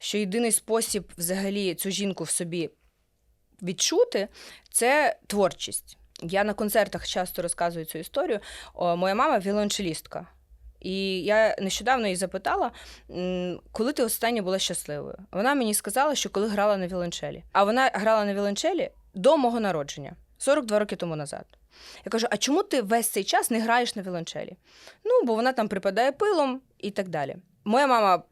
що єдиний спосіб взагалі цю жінку в собі відчути це творчість. Я на концертах часто розказую цю історію. О, моя мама віолончелістка. І я нещодавно її запитала, коли ти останнє була щасливою. Вона мені сказала, що коли грала на віолончелі. А вона грала на віолончелі до мого народження, 42 роки тому назад. Я кажу: а чому ти весь цей час не граєш на віолончелі? Ну, бо вона там припадає пилом і так далі. Моя мама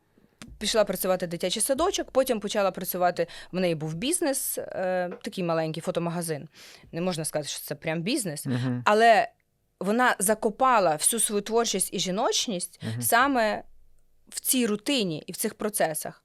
пішла працювати в дитячий садочок, потім почала працювати. В неї був бізнес, е, такий маленький фотомагазин. Не можна сказати, що це прям бізнес, Угу. але вона закопала всю свою творчість і жіночність угу. саме в цій рутині і в цих процесах.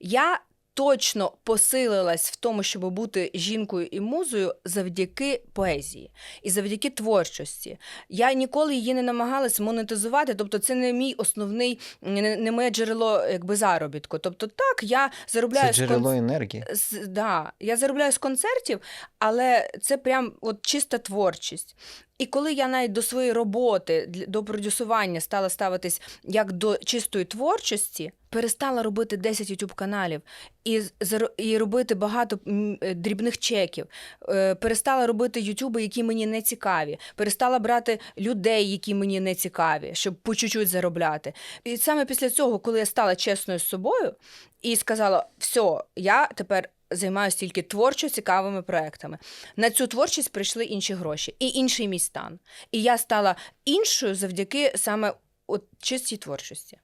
Я точно посилилась в тому, щоб бути жінкою і музою завдяки поезії і завдяки творчості. Я ніколи її не намагалась монетизувати, тобто це не мій основний, не, моє джерело якби заробітку. Тобто, так, я заробляю Це з джерело енергії. з, да, я заробляю з концертів, але це прям от чиста творчість. І коли я навіть до своєї роботи, для- до продюсування стала ставитись як до чистої творчості, перестала робити 10 youtube каналів і, і робити багато е, дрібних чеків, е, перестала робити ютуби, які мені не цікаві, перестала брати людей, які мені не цікаві, щоб по чуть-чуть заробляти. І саме після цього, коли я стала чесною з собою і сказала: все, я тепер займаюся тільки творчо цікавими проектами. На цю творчість прийшли інші гроші і інший мій стан. І я стала іншою завдяки саме от чистій творчості.